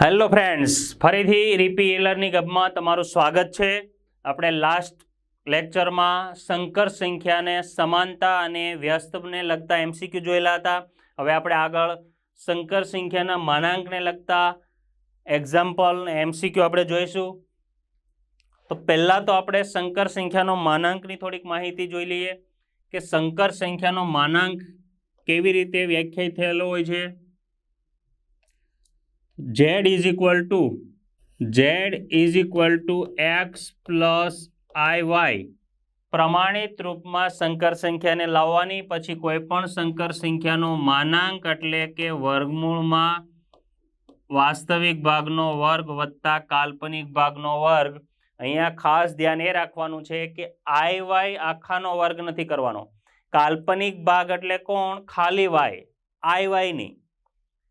Hello friends ફરીથી રીપી એલરની ગબમાં તમારું સ્વાગત છે. આપણે લાસ્ટ લેક્ચરમાં સંકર સંખ્યાને સમાનતા અને વ્યસ્તને લગતા એમસીક્યુ જોયેલા હતા. હવે આપણે આગળ સંકર સંખ્યાના માનાંકને લગતા એક્ઝામ્પલ એમસીક્યુ આપણે જોઈશું. તો પહેલાં તો આપણે સંકર સંખ્યાનો માનાંકની થોડીક માહિતી જોઈ લઈએ કે સંકર સંખ્યાનો માનાંક કેવી રીતે વ્યાખ્યાયિત થયેલો હોય છે. Z equal to Z is equal to X plus I Y પ્રમાણિત રૂપમાં સંકર સંખ્યાને લાવવાની, પછી કોઈપણ સંકર સંખ્યાનો માનાંક એટલે કે વર્ગમૂળમાં વાસ્તવિક ભાગનો વર્ગ વત્તા કાલ્પનિક ભાગનો વર્ગ, અહીંયા ખાસ ધ્યાન એ રાખવાનું છે કે આઈ વાય આખાનો વર્ગ નથી કરવાનો. કાલ્પનિક ભાગ એટલે કોણ? ખાલી વાય આઈ વાય નહીં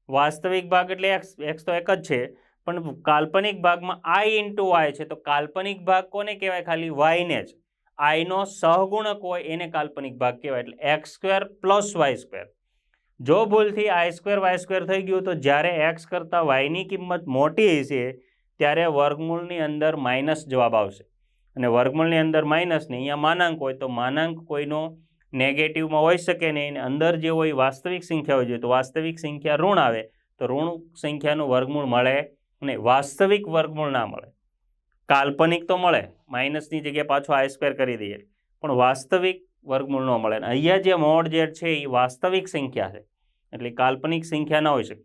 વાસ્તવિક ભાગ એટલે એક્સ એક્સ તો એક જ છે, પણ કાલ્પનિક ભાગમાં આઈ ઇન્ટુ વાય છે, તો કાલ્પનિક ભાગ કોને કહેવાય? ખાલી વાયને જ. આઈનો સહગુણક હોય એને કાલ્પનિક ભાગ કહેવાય, એટલે X square plus Y square. જો ભૂલથી આઈ સ્ક્વેર, વાય સ્ક્વેર થઈ ગયું, તો જ્યારે એક્સ કરતાં વાયની કિંમત મોટી હશે, ત્યારે વર્ગમૂળની અંદર માઇનસ જવાબ આવશે. અને વર્ગમૂળની અંદર માઇનસ ને અહીંયા માનાંક હોય, તો માનાંક કોઈનો નેગેટિવમાં હોઈ શકે નહીં અને અંદર જે હોય વાસ્તવિક સંખ્યા હોય જોઈએ. તો વાસ્તવિક સંખ્યા ઋણ આવે. તો ઋણ સંખ્યાનું વર્ગમૂળ મળે નહીં વાસ્તવિક વર્ગમૂળ ના મળે. કાલ્પનિક તો મળે. માઇનસની જગ્યાએ પાછો આઈ સ્ક્વેર કરી દઈએ. પણ વાસ્તવિક વર્ગમૂળ ન મળે. અને અહીંયા જે મોડ જે છે એ વાસ્તવિક સંખ્યા છે. એટલે કાલ્પનિક સંખ્યા ન હોઈ શકે.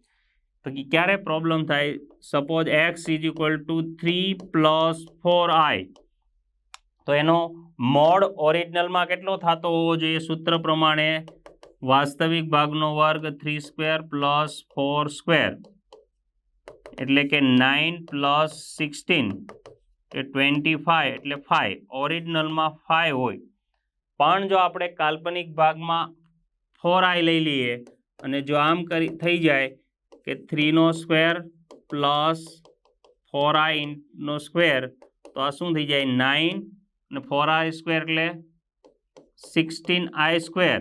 તો ક્યારે પ્રોબ્લેમ થાય? Suppose X is equal to three plus four I તો એનો મોડ ઓરિજિનલમાં કેટલો થતો હોવો જોઈએ? સૂત્ર પ્રમાણે વાસ્તવિક ભાગનો વર્ગ three square plus four square. એટલે કે નાઇન પ્લસ સિક્સટીન એ ટ્વેન્ટી ફાઇવ, એટલે ફાઇવ. ઓરિજિનલમાં ફાઇવ હોય. પણ જો આપણે કાલ્પનિક ભાગમાં ફોર આઈ લઈ લઈએ અને જો આમ કરી, થઈ જાય કે થ્રીનો સ્ક્વેર પ્લસ ફોર આઈનો સ્ક્વેર, તો આ શું થઈ જાય? નાઇન અને ફોર આઈ સ્ક્વેર એટલે સિક્સટીન આઈ સ્ક્વેર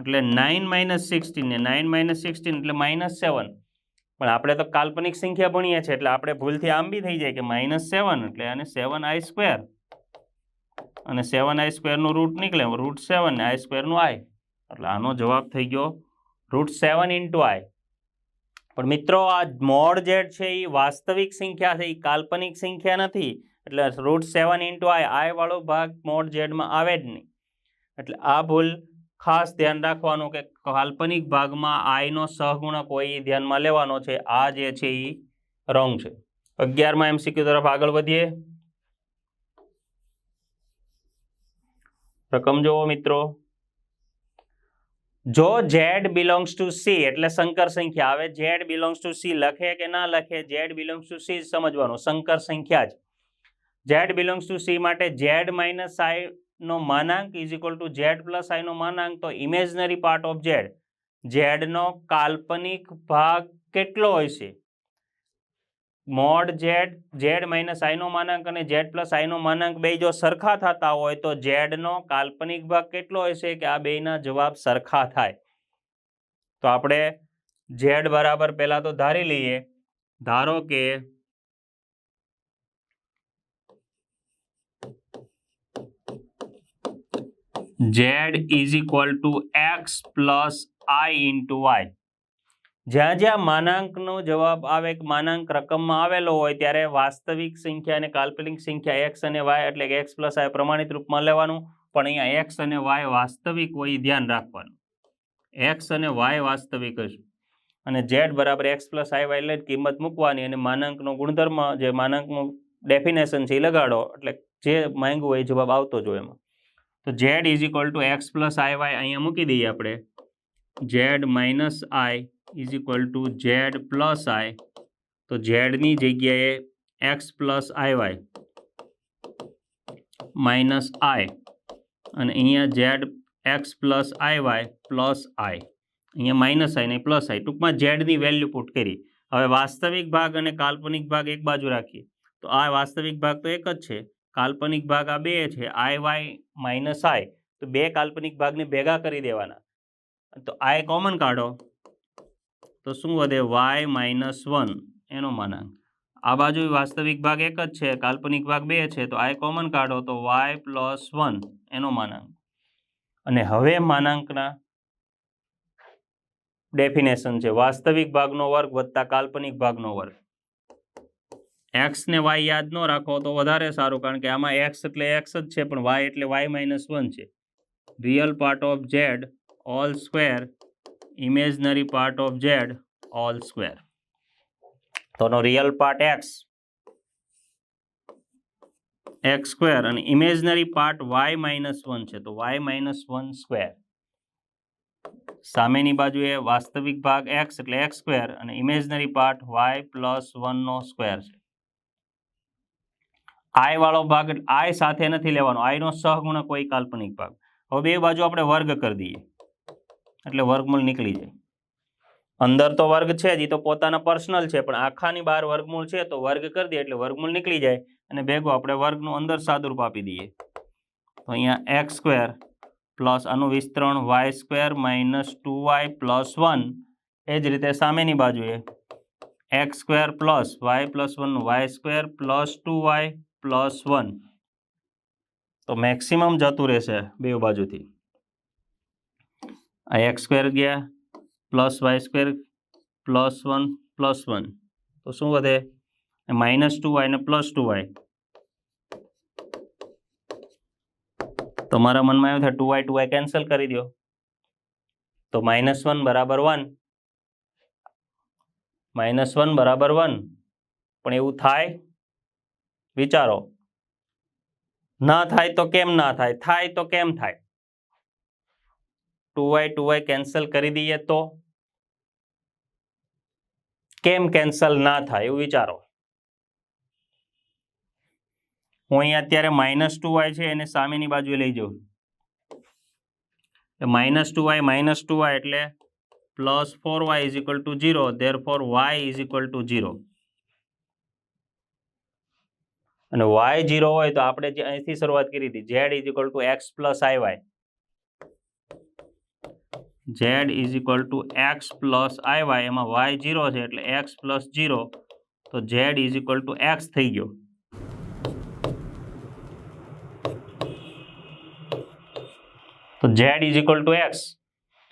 એટલે નાઇન માઇનસ સિક્સટીન ને નાઇન માઇનસ સિક્સટીન એટલે માઇનસ સેવન પણ આપણે તો કાલ્પનિક સંખ્યા ભણીએ છીએ, એટલે આપણે ભૂલથી આમ બી થઈ જાય કે માઇનસ સેવન એટલે અને સેવન આઈ સ્ક્વેર અને સેવન આઈ સ્ક્વેરનું રૂટ નીકળે રૂટ સેવન ને આઈ સ્ક્વેરનું આઈ એટલે આનો જવાબ થઈ ગયો રૂટ સેવન ઇન્ટુ આઈ પણ મિત્રો, આ મોડ જેડ છે એ વાસ્તવિક સંખ્યા છે એ કાલ્પનિક સંખ્યા નથી. એટલે રૂટ સેવન ઇન્ટુ આઈ આઈ વાળો ભાગ મોડ ઝેડમાં આવે જ નહીં. એટલે આ ભૂલ ખાસ ધ્યાન રાખવાનું કે કાલ્પનિક ભાગમાં આઈનો સહગુણક હોય ધ્યાનમાં લેવાનો છે. આ જે છે એ રોંગ છે. અગિયારમાં એમસીક્યુ તરફ આગળ વધીએ. રકમ જુઓ મિત્રો. જો ઝેડ બિલોંગ્સ ટુ સી એટલે સંકર સંખ્યા. આવે ઝેડ બિલોંગ્સ ટુ સી લખે કે ના લખે? ઝેડ બિલોંગ્સ ટુ સી સમજવાનું. સંકર સંખ્યા જ. ઝેડ બિલોંગ્સ ટુ સી માટે ઝેડ માઇનસ આઈ નો માનાંક is equal to Z plus આઈનો માનાંક, તો ઇમેજનરી પાર્ટ ઓફ ઝેડ ઝેડનો કાલ્પનિક ભાગ કેટલો હોય છે? મોડ ઝેડ ઝેડ માઇનસ આઈનો માનાંક અને ઝેડ પ્લસ આઈનો માનાંક બે જો સરખા થતા હોય, તો ઝેડનો કાલ્પનિક ભાગ કેટલો હોય છે? કે આ બેના જવાબ સરખા થાય. તો આપણે ઝેડ બરાબર પહેલાં તો ધારી લઈએ. ધારો કે Z is equal to X plus I into Y જ્યાં જ્યાં માનાંકનો જવાબ આવે માનાંક રકમમાં આવેલો હોય, ત્યારે વાસ્તવિક સંખ્યા અને કાલ્પનિક સંખ્યા એક્સ અને વાય એટલે કે એક્સ પ્લસ આઈ પ્રમાણિત રૂપમાં લેવાનું. પણ અહીંયા એક્સ અને વાય વાસ્તવિક હોય ધ્યાન રાખવાનું. એક્સ અને વાય વાસ્તવિક હશે અને ઝેડ બરાબર એક્સ પ્લસ આઈ વાય એટલે કિંમત મૂકવાની અને માનાંકનો ગુણધર્મ, જે માનાંકનું ડેફિનેશન છે એ લગાડો. એટલે જે માંગ્યું હોય એ જવાબ આવતો જો એમાં. તો Z is equal to X plus I Y અહીંયા મૂકી દઈએ આપણે. Z minus I is equal to Z plus I તો ઝેડની જગ્યાએ X plus I Y minus I અને અહીંયા Z X plus I Y plus I અહીંયા માઇનસ આઈ નહીં પ્લસ આઈ ટૂંકમાં ઝેડની વેલ્યુ પુટ કરી. હવે વાસ્તવિક ભાગ અને કાલ્પનિક ભાગ એક બાજુ રાખીએ. તો આ વાસ્તવિક ભાગ તો એક જ છે. કાલ્પનિક ભાગ આ બે છે, આઈ વાય માઇનસ આઈ. તો બે કાલ્પનિક ભાગને ભેગા કરી દેવાના. તો આઈ કોમન કાઢો. તો શું વધે? વાય માઇનસ વન એનો માનાંક. આ બાજુ વાસ્તવિક ભાગ એક જ છે, કાલ્પનિક ભાગ બે છે, તો આઈ કોમન કાઢો, તો વાય પ્લસ વન એનો માનાંક. અને હવે માનાંકના ડેફિનેશન છે, વાસ્તવિક ભાગનો વર્ગ વત્તા કાલ્પનિક ભાગનો વર્ગ. એક્સ ને વાય યાદ ન રાખો તો વધારે સારું, કારણ કે આમાં એક્સ એટલે એક્સ જ છે, પણ વાય એટલે વાય માઇનસ વન છે. Real part of Z all square imaginary part of Z all square તોનો real part X X square અને imaginary part Y minus one છે, તો વાય માઇનસ વન સ્ક્વેર સામેની બાજુએ વાસ્તવિક ભાગ એક્સ એટલે એક્સ સ્ક્વેર અને ઇમેજનરી પાર્ટ વાય પ્લસ વનનો સ્ક્વેર છે. આઈ વાળો ભાગ આય સાથે નથી લેવાનો. આયનો સહગુણક કોઈ કાલ્પનિક ભાગ. હવે બે બાજુ આપણે વર્ગ કરી દઈએ. એટલે વર્ગમૂળ નીકળી જાય. અંદર તો વર્ગ છે જ એ તો પોતાના પર્સનલ છે, પણ આખાની બહાર વર્ગમૂળ છે તો વર્ગ કરી દઈએ એટલે વર્ગમૂળ નીકળી જાય. અને ભેગો આપણે વર્ગનું અંદર સાદુરૂપ આપી દઈએ. તો અહીંયા એક્સ સ્ક્વેર પ્લસ આનું વિસ્તરણ Y square minus two Y plus one એ જ રીતે સામેની બાજુએ X square plus Y plus વનનું Y square plus two Y plus one. તો મેક્સિમમ જતું રહેશે બે બાજુથી. આ એક્સ સ્ક્વેર ગયા, plus Y square, plus one plus one. તો શું વધે? માઇનસ ટુ વાય ને પ્લસ ટુ વાય. તમારા મનમાં એવું થાય, two Y two Y cancel કરી દો તો માઇનસ વન બરાબર વન. માઇનસ વન બરાબર વન. પણ એવું થાય વિચારો. ના થાય તો કેમ ના થાય? થાય તો કેમ થાય? Two Y two Y cancel કરી દઈએ તો? કેમ કેન્સલ ના થાય એવું વિચારો. હું અહીંયા અત્યારે માઇનસ ટુ વાય છે, એને સામેની બાજુએ લઈ જાઉં minus two Y, minus two Y એટલે plus four Y is equal to zero there four Y is equal to zero. અને વાય ઝીરો હોય તો આપણે જે અહીંથી શરૂઆત કરી હતી Z is equal to X plus I Y Z is equal to X plus I Y એમાં વાય ઝીરો છે એટલે એક્સ પ્લસ જીરો તો Z is equal to X થઈ ગયો. તો Z is equal to X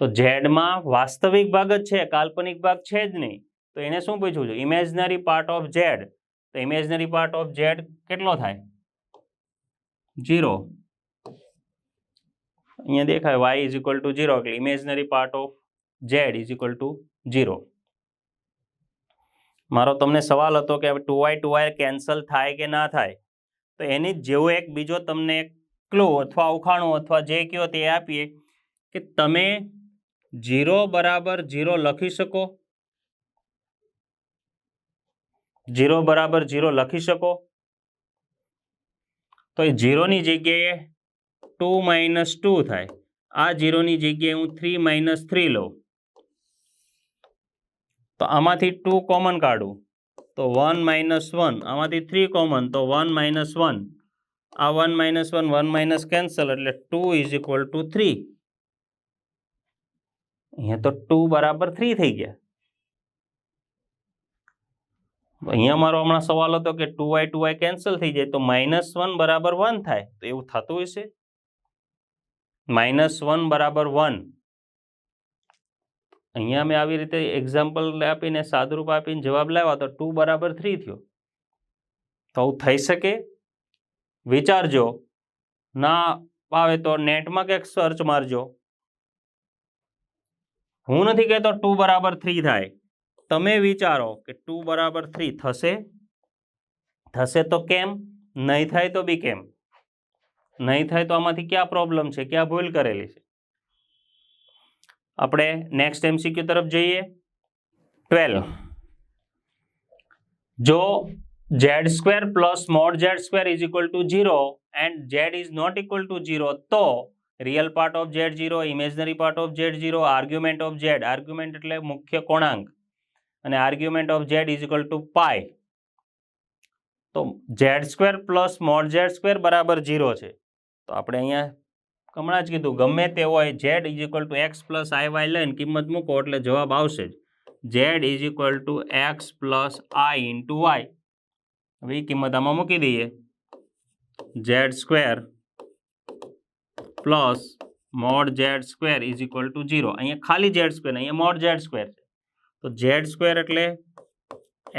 તો ઝેડમાં વાસ્તવિક ભાગ જ છે, કાલ્પનિક ભાગ છે જ નહીં. તો એને શું પૂછવું છે? ઇમેજનરી પાર્ટ ઓફ ઝેડ તો ઇમેજનરી પાર્ટ ઓફ ઝેડ કેટલો થાય? ઝીરો અહીંયા દેખાય Y is equal to zero એટલે imaginary part of Z is equal to zero મારો તમને સવાલ હતો કે two Y two Y cancel થાય કે ના થાય? તો એની જેવો એક બીજો તમને ક્લો અથવા ઉખાણું અથવા જે કયો તે આપીએ કે તમે ઝીરો બરાબર ઝીરો લખી શકો. ઝીરો બરાબર જીરો લખી શકો? તો એ જીરોની જગ્યાએ ટુ માઇનસ ટુ થાય. આ જીરોની જગ્યાએ હું થ્રી માઇનસ થ્રી લઉં. તો આમાંથી ટુ કોમન કાઢું. તો વન માઇનસ વન. આમાંથી થ્રી કોમન, તો વન માઇનસ વન. આ one minus one one minus cancel એટલે two is equal to three. અહીંયા તો ટુ બરાબર થ્રી થઈ ગયા. અહીંયા મારો હમણાં સવાલ હતો કે two Y two Y cancel થઈ જાય તો માઇનસ વન બરાબર વન થાય. તો એવું થતું હશે? માઇનસ વન બરાબર વન અહીંયા મેં આવી રીતે એક્ઝામ્પલ આપીને સાદુરૂપ આપીને જવાબ લાવ્યા તો ટુ બરાબર થ્રી થયો. તો આવું થઈ શકે? વિચારજો. ના આવે તો નેટમાં કંઈક સર્ચ મારજો. હું નથી કહેતો ટુ બરાબર થ્રી થાય. તમે વિચારો કે ટુ બરાબર થ્રી થશે. થશે તો કેમ? નહીં થાય તો બી કેમ? નહીં થાય તો આમાંથી ક્યાં પ્રોબ્લેમ છે? ક્યાં ભૂલ કરેલી છે? આપણે નેક્સ્ટ એમસીક્યુ તરફ જઈએ. ટ્વેલ્વ જો Z square plus mod Z square is equal to zero and Z is not equal to zero તો real part of Z zero imaginary part of Z zero argument of Z argument એટલે મુખ્ય કોણાંક. અને argument of Z is equal to pi તો Z square plus mod Z square બરાબર zero છે. તો આપણે અહીંયા હમણાં જ કીધું, ગમે તે હોય Z is equal to X plus I Y લઈને કિંમત મૂકો એટલે જવાબ આવશે જ. Z is equal to X plus I into Y હવે એ કિંમત આમાં મૂકી દઈએ. Z square plus mod Z square is equal to zero અહીંયા ખાલી ઝેડ સ્ક્વેર અહીંયા મોડ ઝેડ સ્ક્વેર તો ઝેડ સ્ક્વેર એટલે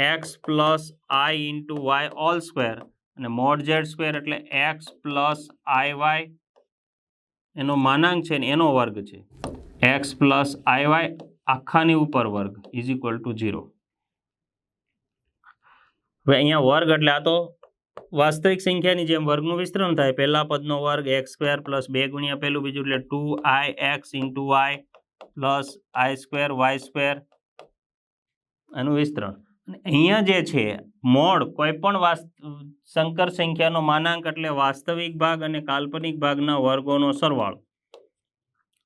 X plus I into Y all square અને મોડ ઝેડ સ્ક્વેર એટલે એક્સ પ્લસ આઈ વાય એનો માનાંક છે ને એનો વર્ગ છે. એક્સ પ્લસ આઈ વાય આખાની ઉપર વર્ગ ઇઝ ઇક્વલ ટુ ઝીરો હવે અહીંયા વર્ગ એટલે આ તો વાસ્તવિક સંખ્યાની જેમ વર્ગનું વિસ્તરણ થાય. પહેલા પદનો વર્ગ એક્સ સ્ક્વેર પ્લસ બે ગુણ્યા પહેલું બીજું એટલે two I X into Y plus I square Y square એનું વિસ્તરણ. અહીંયા જે છે, મોડ કોઈ પણ શંકર સંખ્યાનો માનાંક એટલે વાસ્તવિક ભાગ અને કાલ્પનિક ભાગના વર્ગોનો સરવાળો.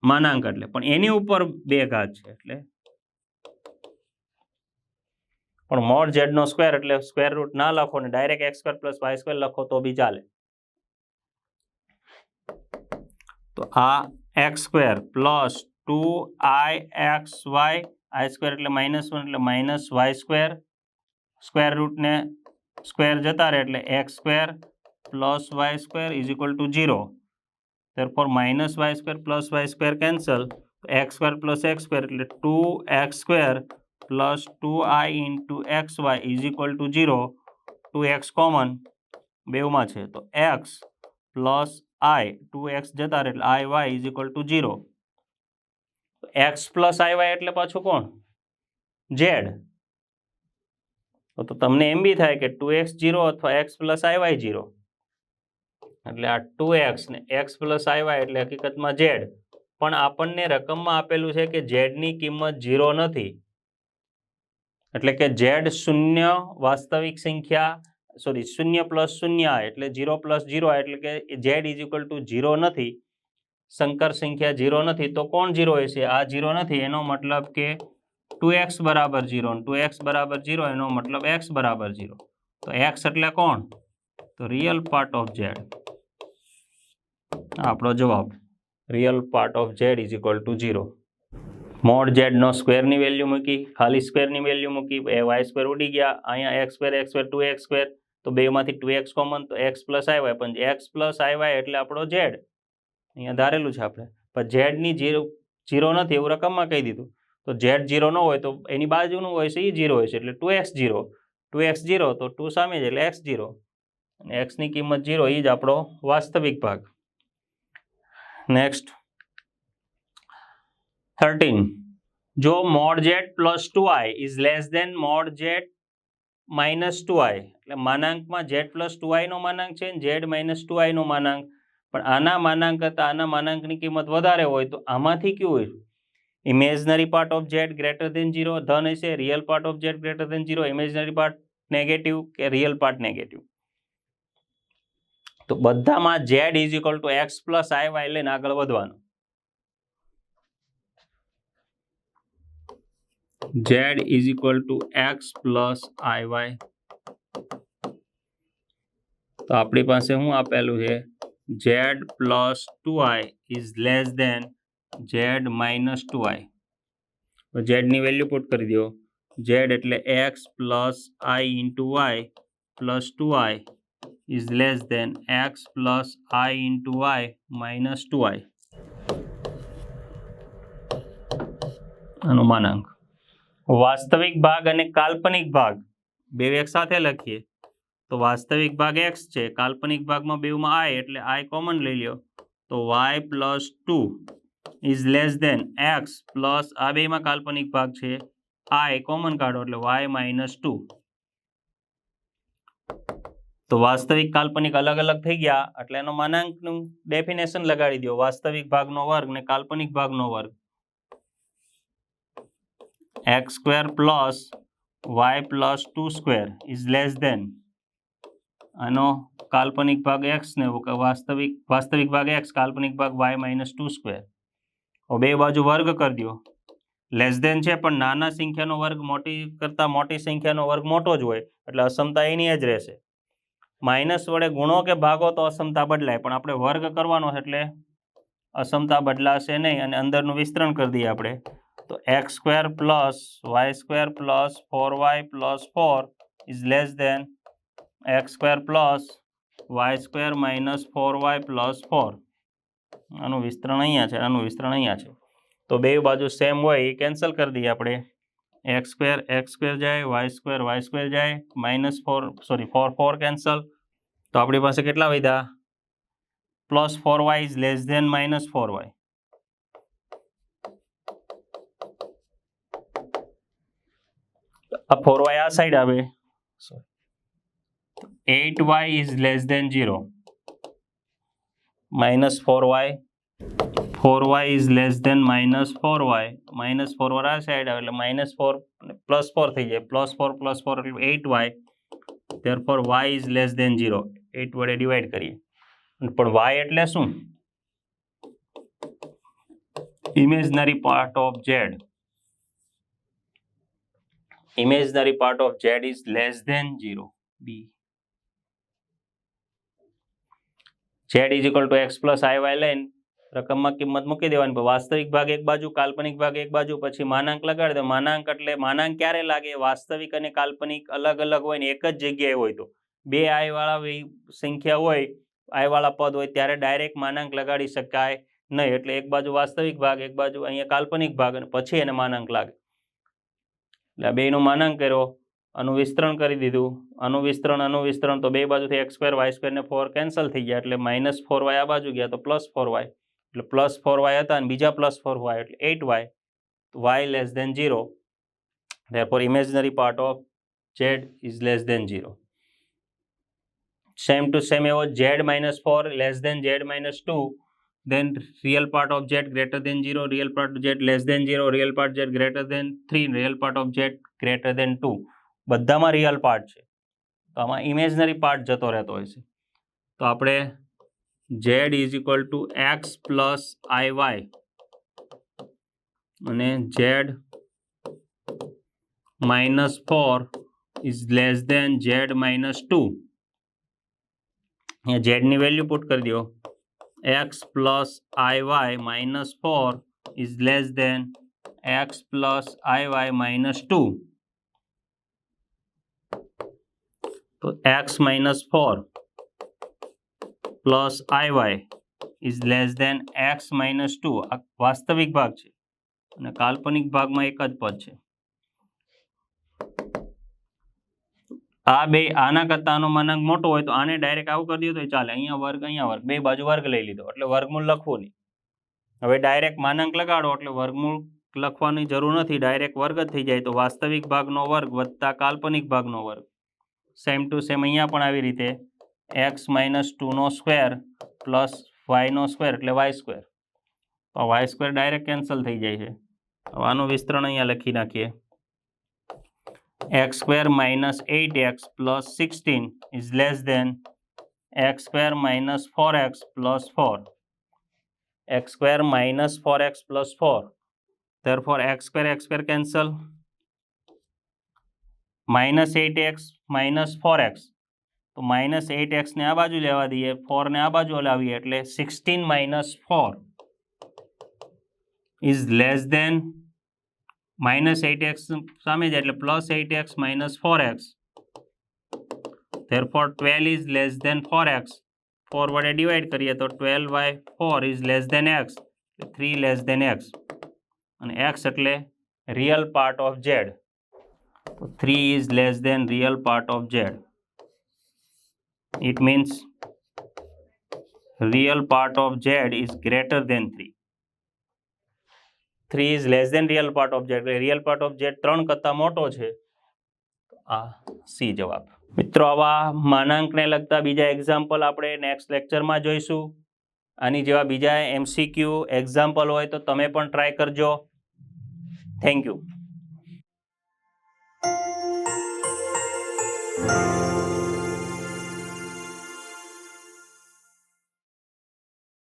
માનાંક એટલે. પણ એની ઉપર બે ઘાત છે એટલે. પણ મોડ ઝેડનો સ્ક્વેર એટલે સ્ક્વેર રૂટ ના લખો ને direct X square plus Y square લખો તો બી ચાલે. તો આ X square plus two I X Y I square એટલે માઇનસ વન એટલે માઇનસ વાય સ્ક્વેર સ્ક્વેર રૂટને સ્ક્વેર જતા રહે એટલે X square plus Y square is equal to zero therefore minus y square plus y square cancel x square plus x square એટલે 2x square plus 2i into xy is equal to 0 2x common બેવમાં છે તો x plus i 2x જતા રહે એટલે iy is equal to 0 x plus iy એટલે પાછું કોણ? Z તો તમને એમ બી થાય કે 2x 0 અથવા એક્સ પ્લસ iy 0 એટલે આ ટુ એક્સ ને એક્સ પ્લસ આવ્યા એટલે હકીકતમાં ઝેડ પણ આપણને રકમમાં આપેલું છે કે ઝેડની કિંમત ઝીરો નથી. એટલે કે ઝેડ શૂન્ય વાસ્તવિક સંખ્યા સોરી શૂન્ય પ્લસ શૂન્ય એટલે ઝીરો પ્લસ ઝીરો એટલે કે Z is equal to zero નથી. સંકર સંખ્યા ઝીરો નથી, તો કોણ ઝીરો હશે? આ ઝીરો નથી, એનો મતલબ કે ટુ એક્સ બરાબર ઝીરો ટુ એક્સ બરાબર ઝીરો એનો મતલબ એક્સ બરાબર ઝીરો તો એક્સ એટલે કોણ? તો રિયલ પાર્ટ ઓફ ઝેડ આપણો જવાબ. Real part of Z is equal to zero mod ઝેડનો સ્ક્વેરની વેલ્યુ મૂકી, ખાલી સ્ક્વેરની વેલ્યુ મૂકી, એ વાય સ્ક્વેર ઉડી ગયા, અહીંયા X square X square two X square તો બેમાંથી ટુ એક્સ કોમન તો એક્સ પ્લસ આવ્યા પણ એક્સ પ્લસ આવ્યા એટલે આપણો ઝેડ અહીંયા ધારેલું છે આપણે. પણ ઝેડની જીરો જીરો નથી એવું રકમમાં કહી દીધું. તો ઝેડ જીરો ન હોય તો એની બાજુનું હોય છે એ જીરો હોય છે. એટલે two X zero two X zero તો ટુ સામે છે એટલે એક્સ જીરો અને એક્સની કિંમત જીરો એ જ આપણો વાસ્તવિક ભાગ. નેક્સ્ટ થર્ટીન જો mod Z plus two I is less than mod Z minus two I એટલે માનાંકમાં જેડ પ્લસ ટુ આઈનો માનાંક છે જેડ માઇનસ ટુ આઈનો માનાંક પણ આના માનાંક કરતાં આના માનાંકની કિંમત વધારે હોય તો આમાંથી કયું હોય? Imaginary part of Z greater than zero ધન હશે real part of Z greater than zero imaginary part negative કે રિયલ પાર્ટ નેગેટિવ તો બધામાં Z is equal to X plus I Y લઈને આગળ વધવાનું. Is equal to X plus I Y તો આપણી પાસે શું આપેલું છે? Z plus two I is than z minus two I ઝેડની value put કરી દો ઝેડ એટલે X plus I into Y plus two I is less than x plus i into y minus 2i આનો માનાંક વાસ્તવિક ભાગ અને કાલ્પનિક ભાગ બે એક સાથે લખીએ તો વાસ્તવિક ભાગ એક્સ છે, કાલ્પનિક ભાગમાં બેમાં આય એટલે આય કોમન લઈ લ્યો. તો Y plus two is less than X plus આ બેમાં કાલ્પનિક ભાગ છે આય કોમન કાઢો એટલે વાય માઇનસ ટુ તો વાસ્તવિક કાલ્પનિક અલગ અલગ થઈ ગયા, એટલે એનો માનાંકનું ડેફિનેશન લગાડી દો, વાસ્તવિક ભાગનો વર્ગ ને કાલ્પનિક ભાગનો વર્ગ. X square plus Y plus two square is less than આનો કાલ્પનિક ભાગ એક્સ ને વાસ્તવિક વાસ્તવિક ભાગ એક્સ કાલ્પનિક ભાગ વાય માઇનસ ટુ સ્ક્વેર બે બાજુ વર્ગ કરી દો. લેસ દેન છે, પણ નાના સંખ્યાનો વર્ગ મોટી કરતાં મોટી સંખ્યાનો વર્ગ મોટો જ હોય, એટલે અસમતા એની જ રહેશે. માઇનસ વડે ગુણો કે ભાગો તો અસમતા બદલાય, પણ આપણે વર્ગ કરવાનો એટલે અસમતા બદલાશે નહીં, અને અંદરનું વિસ્તરણ કરી દઈએ આપણે. તો X square plus Y square plus four Y plus four is less than X square plus Y square minus four Y plus four આનું વિસ્તરણ અહીંયા છે, આનું વિસ્તરણ અહીંયા છે. તો બે બાજુ સેમ હોય, એ કેન્સલ કરી દઈએ આપણે. એક્સ સ્ક્વેર એક્સ સ્ક્વેર જાય વાય સ્ક્વેર વાય સ્ક્વેર જાય minus four sorry four four cancel તો આપણી પાસે કેટલા વધ્યા? Plus four y is less than minus four y આ ફોર વાય આ સાઈડ આવે. Eight y is less than zero minus four y four y is less than minus four y minus four y આ side આવે એટલે minus four plus four થઈ જાય plus four plus four એટલે eight y ત્યાર four y is less than zero eight વડે divide કરીએ પણ વાય એટલે શું imaginary part of z imaginary part of z is less than zero be z is equal to x plus i y લઈને રકમમાં કિંમત મૂકી દેવાની. વાસ્તવિક ભાગ એક બાજુ, કાલ્પનિક ભાગ એક બાજુ, પછી માનાંક લગાડી દો. માનાંક એટલે માનાંક ક્યારે લાગે? વાસ્તવિક અને કાલ્પનિક અલગ અલગ હોય ને એક જ જગ્યાએ હોય તો. બે આયવાળા સંખ્યા હોય આયવાળા પદ હોય, ત્યારે ડાયરેક્ટ માનાંક લગાડી શકાય નહીં. એટલે એક બાજુ વાસ્તવિક ભાગ, એક બાજુ અહીંયા કાલ્પનિક ભાગ અને પછી એને માનાંક લાગે. એટલે બેનો માનાંક કર્યો. આનું વિસ્તરણ કરી દીધું આનું વિસ્તરણ આનું વિસ્તરણ તો બે બાજુથી એક્સ સ્ક્વેર વાય સ્ક્વેર ને ફોર કેન્સલ થઈ ગયા એટલે માઇનસ ફોર વાય આ બાજુ ગયા તો પ્લસ ફોર વાય એટલે પ્લસ ફોર વાય હતા અને બીજા પ્લસ ફોર વાય એટલે at y y less than zero therefore imaginary part of z is less than 0 same to same એવો z minus 4 less than z minus 2 then real part of z greater than 0 real part of z less than 0 real part z greater than 3 real part of z greater than 2 બધામાં real part છે. તો આમાં imaginary part જતો રહેતો હોય છે. તો આપણે z is equal to x plus i y અને z minus four is less than z minus two या ઝેડની વેલ્યુ પુટ કરી દો. I y minus four is is less x plus i y minus two તો x minus four plus i y is less than x minus two. આ વાસ્તવિક ભાગ છે અને કાલ્પનિક ભાગમાં એક જ પદ છે. આ બે આના કરતાં આનો માનાંક મોટો હોય તો આને ડાયરેક્ટ આવું કરી દો તો ચાલે. અહીંયા વર્ગ અહીંયા વર્ગ. બે બાજુ વર્ગ લઈ લીધો. એટલે વર્ગમૂળ લખવું નહીં. હવે ડાયરેક્ટ માનાંક લગાડો એટલે વર્ગમૂળ લખવાની જરૂર નથી. ડાયરેક્ટ વર્ગ જ થઈ જાય તો વાસ્તવિક ભાગનો વર્ગ વત્તા કાલ્પનિક ભાગનો વર્ગ. સેમ ટુ સેમ અહીંયા પણ આવી રીતે એક્સ માઇનસ ટુનો સ્ક્વેર પ્લસ વાયનો સ્ક્વેર એટલે વાય સ્ક્વેર તો વાય સ્ક્વેર ડાયરેક્ટ કેન્સલ થઈ જાય છે હવે આનું વિસ્તરણ અહીંયા લખી નાખીએ x square minus 8x plus 16 is less than x square minus 4x plus 4. x square minus 4x plus 4. Therefore, x square x square cancel. Minus 8x minus 4x. તો માઇનસ એટ એક્સને આ બાજુ લેવા દઈએ ફોરને આ બાજુ લાવીએ એટલે sixteen minus four is less than minus eight x સામે જાય એટલે plus eight x minus four x therefore twelve is less than four x four વડે ડિવાઈડ કરીએ તો twelve by four is less than x three less than x અને x એટલે real part of Z તો three less less real real part of it means means real part of z greater greater than three three is less real of z એટલે real part of કરતા ત્રણ કરતાં મોટો છે. આ C જવાબ. મિત્રો, આવા માનાંકને લગતા બીજા એક્ઝામ્પલ આપણે નેક્સ્ટ લેક્ચરમાં જોઈશું. આની જેવા બીજા એમસીક્યુ એક્ઝામ્પલ હોય તો તમે પણ ટ્રાય કરજો. Thank you Thank you.